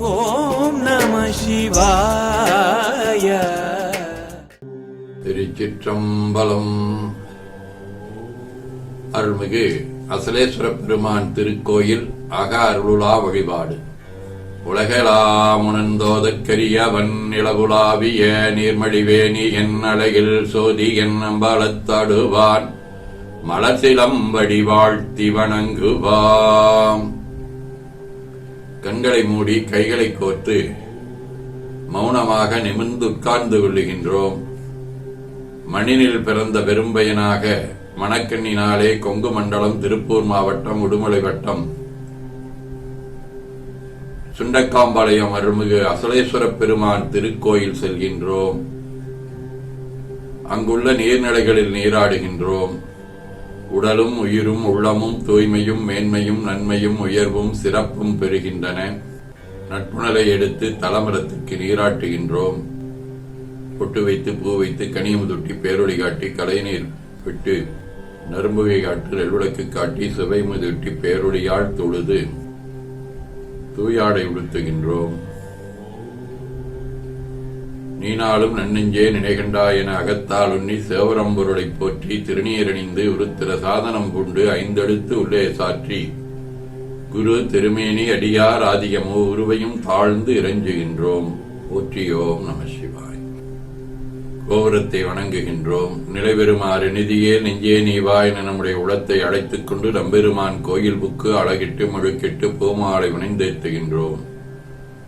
ஓம் நம சிவாய. திருச்சிற்றம்பலம். அருள்மிகு அசலேஸ்வர பெருமான் திருக்கோயில் அக அருளுலா வழிபாடு உலகலாமுணந்தோதற்கரியவன் இளகுலாவிய நீர்மடிவேணி என் அழகில் சோதி என் அம்பலத்தாடுவான் மலசிலம்படி வாழ்த்தி வணங்குவாம். கண்களை மூடி கைகளை கோர்த்து மௌனமாக நிமிர்ந்து உட்கார்ந்து கொள்ளுகின்றோம். மண்ணினில் பிறந்த பெரும்பயனாக மணக்கண்ணினாலே கொங்கு மண்டலம் திருப்பூர் மாவட்டம் உடுமலை வட்டம் சுண்டக்காம்பாளையம் அருள்மிகு அசலேஸ்வர பெருமான் திருக்கோயில் செல்கின்றோம். அங்குள்ள நீர்நிலைகளில் நீராடுகின்றோம். உடலும் உயிரும் உள்ளமும் தூய்மையும் மேன்மையும் நன்மையும் உயர்வும் சிறப்பும் பெறுகின்றன. நட்புணலை எடுத்து தலமரத்துக்கு நீராட்டுகின்றோம். பொட்டு வைத்து பூ வைத்து கனியமுதுட்டி பேரொழி காட்டி கலைநீர் விட்டு நரும்புகை காட்டு நெல்விளக்கு காட்டி சுவை முதுட்டி பேரொழியால் தொழுது தூயாடை உடுத்துகின்றோம். நீனாலும் நன்னெஞ்சே நினைகண்டாய் என அகத்தால் உண்ணி சேவரம்பொருளைப் போற்றி திருநீரணிந்து உருத்திர சாதனம் கொண்டு ஐந்தெழுத்து உள்ளே சாற்றி. குரு திருமேனி அடியார் ஆதிகமோ உருவையும் தாழ்ந்து இறைஞ்சுகின்றோம். போற்றியோம் நம சிவாய். கோபுரத்தை வணங்குகின்றோம். நிலைபெறுமாறு நிதியே நெஞ்சே நீவா என நம்முடைய உளத்தை அழைத்துக் கொண்டு நம்பெருமான் கோயில் புக்கு அழகிட்டு முழுக்கிட்டு பூமாலை வணைந்தேத்துகின்றோம்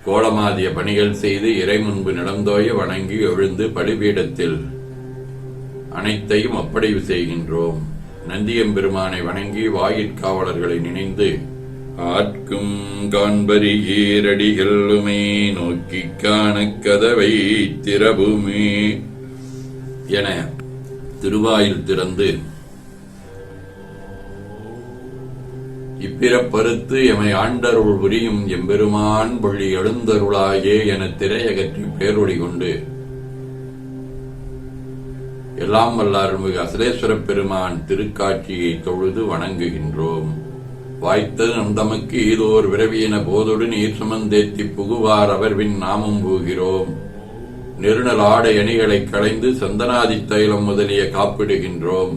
கோலமாதிய பணிகள் செய்து இறை முன்பு நடந்தோய வணங்கி எழுந்து பலிபீடத்தில். அனைத்தையும் ஒப்படைவு செய்கின்றோம். நந்தியம்பெருமானை வணங்கி வாயிற்காவலர்களை நினைந்து ஆட்கும் காண்பரி ஈரடிகளுமே நோக்கி காண கதவை திறவுமே என திருவாயில் திறந்து இப்பிறப்பறுத்து எமை ஆண்டருள் புரியும் எம்பெருமான் பொழி எழுந்தருளாயே என திரையகற்றி பேரொளி கொண்டு எல்லாம் வல்லாருமிகு அசலேஸ்வரப் பெருமான் திருக்காட்சியை தொழுது வணங்குகின்றோம். வாய்த்தது நம் தமக்கு ஈதோர் விரவியின போதொடு நீர் சுமந்தேத்தி புகுவார் அவர்வின் நாமும் போகிறோம். நெருநல் ஆடை அணிகளை களைந்து சந்தனாதி தைலம் முதலிய காப்பிடுகின்றோம்.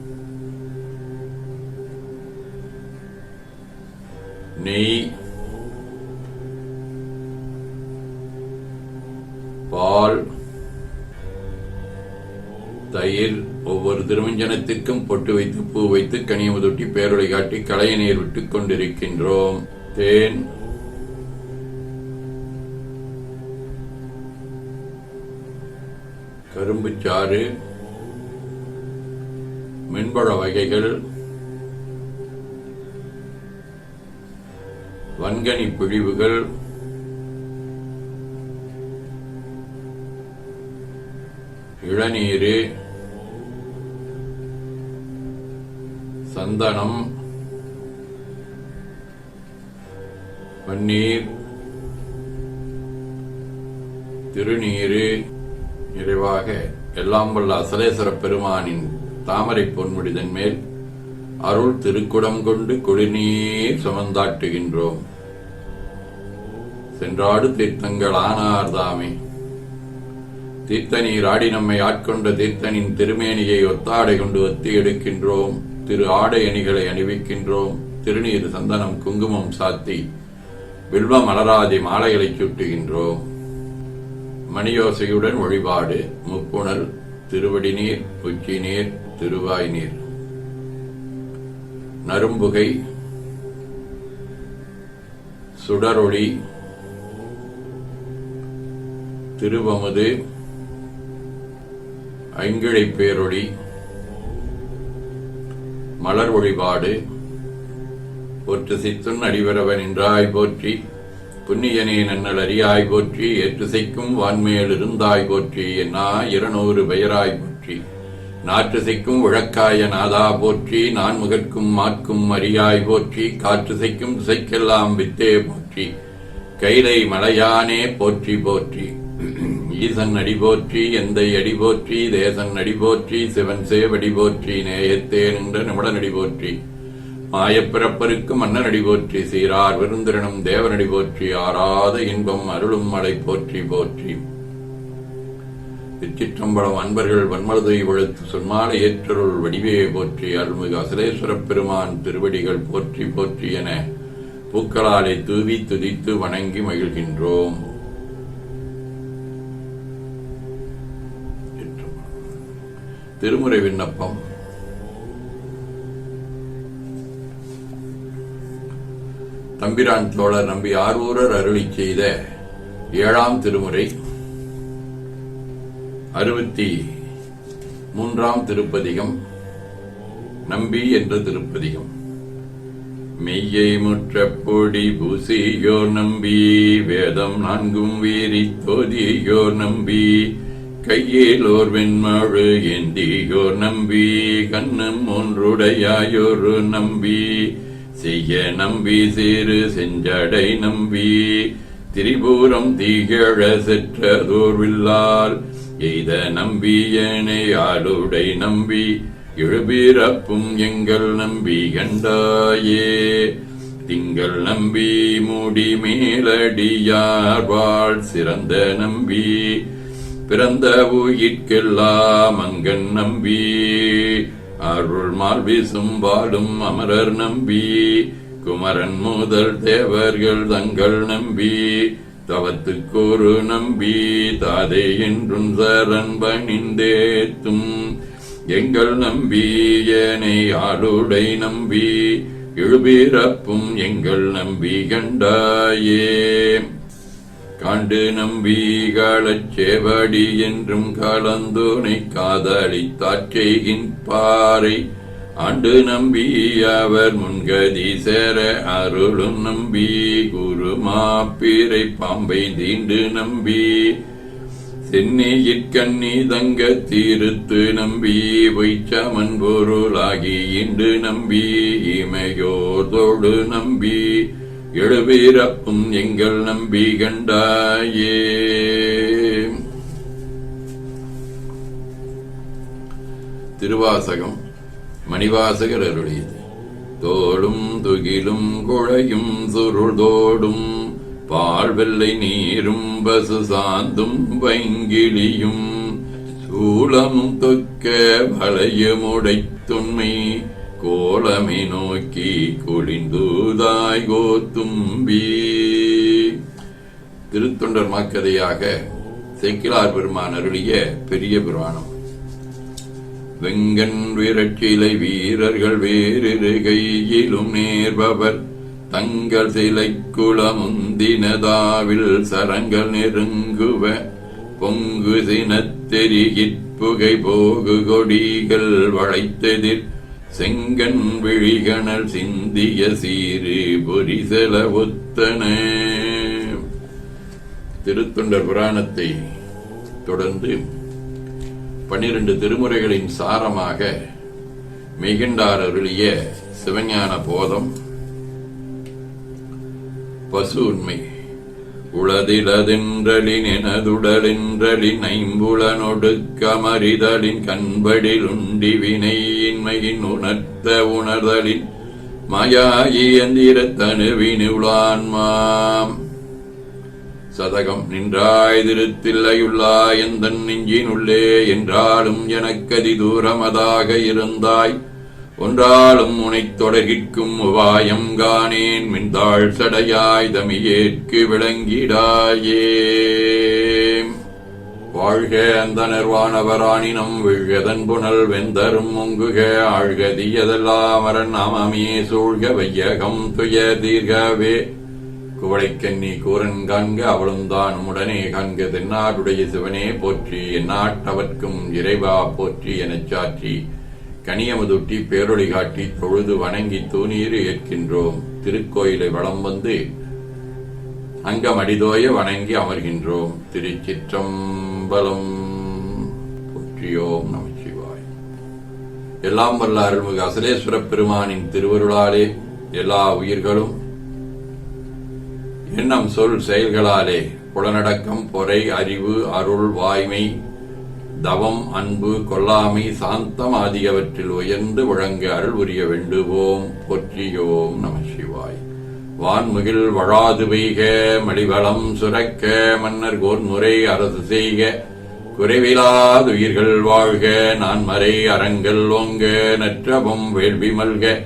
நெய் பால் தயிர் ஒவ்வொரு திருமஞ்சனத்திற்கும் பொட்டு வைத்து பூ வைத்து கனியமுதொட்டி பேரொளி காட்டி களைய நீர் விட்டுக் கொண்டிருக்கின்றோம். தேன். கரும்புச்சாறு. மென்பழ வகைகள். வன்கனி பிழிவுகள். இளநீரு. சந்தனம். பன்னீர். திருநீரு. நிறைவாக எல்லாம் வல்ல அசலேஸ்வர பெருமானின் தாமரை பொன்முடிதன் மேல் அருள் திருக்குடம் கொண்டு குடிநீர் சுமந்தாட்டுகின்றோம். சென்றாடு தீர்த்தங்கள் ஆனார்தாமே. தீர்த்த நீர் ஆடி நம்மை ஆட்கொண்ட தீர்த்தனின் திருமேனியை ஒத்தாடை கொண்டு ஒத்தி எடுக்கின்றோம். திரு ஆடை அணிகளை அணிவிக்கின்றோம். திருநீர் சந்தனம் குங்குமம் சாத்தி வில்வ மலராதி மாலைகளை சுட்டுகின்றோம். மணியோசையுடன் வழிபாடு. முப்புணல் திருவடி நீர் உச்சி நீர் திருவாய் நீர் நரும்புகை சுடரொளி திருவமுது ஐங்கிழை பேரொளி மலர் வழிபாடு போற்று சித்துன் அடிவரவன் என்றாய் போற்றி புண்ணியனே நன்னல் அறியாய் போற்றி ஏற்றுசைக்கும் வான்மேல் இருந்தாய் போற்றி என்னா இருநூறு பெயராய் போற்றி. நாற்றுசைக்கும் உழக்காய நாதா போற்றி நான் முகற்கும் மாற்கும் அரியாய் போற்றி காற்றுசைக்கும் திசைக்கெல்லாம் வித்தே போற்றி. கைலை மலையானே போற்றி போற்றி. ஈசன் அடி போற்றி எந்தை அடி போற்றி தேசன் அடி போற்றி சிவன் சேவடி போற்றி நேயத்தே நின்ற நிமிடன் போற்றி. மாயப்பிறப்பருக்கு மன்னன் அடி போற்றி சீரார் விருந்திரனும் தேவனடி போற்றி ஆறாத இன்பம் அருளும் மலை போற்றி போற்றி. திருச்சிற்றம்பலம் அன்பர்கள் வன்மலதை வழுத்து சொன்மான ஏற்றருள் வடிவே போற்றி அருள்மிகு அசலேஸ்வரப் பெருமான் திருவடிகள் போற்றி போற்றி என பூக்களாலை தூவி துதித்து வணங்கி மகிழ்கின்றோம். திருமுறை விண்ணப்பம். தம்பிரான் தோழர் நம்பி ஆரூரர் அருளி செய்த ஏழாம் திருமுறை. அறுபத்தி மூன்றாம் திருப்பதிகம் நம்பி என்ற திருப்பதிகம். மெய்யை முற்ற பொடி பூசியோர் நம்பி வேதம் நான்கும் வீரி தோதியோர் நம்பி கையிலோர் வெண்மழு ஏந்தியோர் நம்பி கண்ணம் ஒன்றுடையாயோரு நம்பி செய்ய நம்பி சேரு செஞ்சடை நம்பி திரிபுரம் தீகழ செற்றதோர் வில்லால் எய்த நம்பியனை ஆளுடை நம்பி எழுபிறப்பும் எங்கள் நம்பி கண்டாயே. திங்கள் நம்பி மூடி மேலடியார் வாழ் சிறந்த நம்பி பிறந்த உயிர்க்கெல்லாம் அங்கன் நம்பி அருள் மால் வீசும் வாழும் அமரர் நம்பி குமரன் முதல் தேவர்கள் தங்கள் நம்பி தவத்துக்கொரு நம்பி தாதே என்றும் சரண் பணிந்தேத்தும் எங்கள் நம்பி ஏனை ஆளுடை நம்பி எழுபிறப்பும் எங்கள் நம்பி கண்டாயே. காண்டு நம்பி காலச்சேவடி என்றும் கலந்துனை காதலி தாற்றைகின்பாரை ஆண்டு நம்பி அவர் முன்கதி சேர அருளும் நம்பி குரு மாப்பிரை பாம்பை தீண்டு நம்பி சென்னையிற்கண்ணி தங்க தீர்த்து நம்பி வைச்சமன் பொருளாகி இண்டு நம்பி இமையோர் தோடு நம்பி எழுபிறப்பும் எங்கள் நம்பி கண்டாயே. திருவாசகம். மணிவாசகர் அருளியது தோளும் துகிலும் குழையும் சுருள்தோடும் பால் வெள்ளை நீரும் பசு சாந்தும் பைங்கிளியும் சூளமும் தொக்க வளையமுடை துண்மை கோலமை நோக்கி குளிந்தூதாய் கோத்தும்பி. திருத்தொண்டர் மாக்கதையாக செக்கிலார் பெருமான் அருளிய பெரிய புராணம். வெங்கன் விரட்சிலை வீரர்கள் வேறு கையிலும் நேர்பவர். தங்கள் சிலை குளமுந்தினதாவில் சரங்கள் நெருங்குவ. பொங்கு சினத்தெரியிற்புகை போகு கொடிகள் வளைத்தெதிர். செங்கன் விழிகணல் சிந்திய சீரு பொரிசல ஒத்தன. திருத்தொண்டர் புராணத்தை தொடர்ந்து பன்னிரண்டு திருமுறைகளின் சாரமாக மெய்கண்டார் அருளிய சிவஞான போதம் பசு உண்மை உளதிலதென்றலின் எனதுடலென்றலின் ஐம்புலனொடுக்கமறிதலின் கண்படில் உண்டி வினையின்மையின் உணர்த்த உணர்தலின் மாயாயியந்திரத்தனுவினுளான்மாம் சதகம் நின்றாய் திருத்தில்லையுள்ளாய் எந்தன் நெஞ்சினுள்ளே என்றாலும் எனக்கதி தூரமதாக இருந்தாய். ஒன்றாலும் உனைத் தொடர்கிற்கும் உபாயம் காணேன். மின்தாள் சடையாய் தமியேற்கு விளங்கிடாயே வாழ்க அந்த நிர்வாணவராணினம் விழ்கதன் புனல் வெந்தரும் முங்குக. ஆழ்க தீயதெல்லாம் சூழ்க வையகம் துய தீர்கவே. குவளைக்கண்ணி கூரன் காண்க அவளும் தான் உடனே காண்க தென்னாடுடைய சிவனே போற்றி எந்நாட்டவர்க்கும் இறைவா போற்றி எனச் சாற்றி. கனியமுதுட்டி பேரொழி காட்டி தொழுது வணங்கி தூணீர் ஏற்கின்றோம். திருக்கோயிலை வளம் வந்து அங்கம் அடிதோய வணங்கி அமர்கின்றோம். திருச்சிற்றம்பலம் போற்றியோம் நமச்சிவாய். எல்லாம் வல்ல அருள்மிகு அசலேஸ்வர பெருமானின் திருவருளாலே எல்லா உயிர்களும் எண்ணம் சொல் செயல்களாலே புலனடக்கம் பொறை அறிவு அருள் வாய்மை தவம் அன்பு கொல்லாமை சாந்தம் ஆகியவற்றில் உயர்ந்து வழங்க அருள் உரிய வேண்டுவோம். பொற்றியோம் நம சிவாய். வான்முகில் வழாது பெய்க மடிவளம் சுரக்க மன்னர் கோன்முறை அரசு செய்க. குறைவிலாதுயிர்கள் வாழ்க நான் மறை அறங்கள் ஓங்க நற்றபம் வேள்வி மல்க.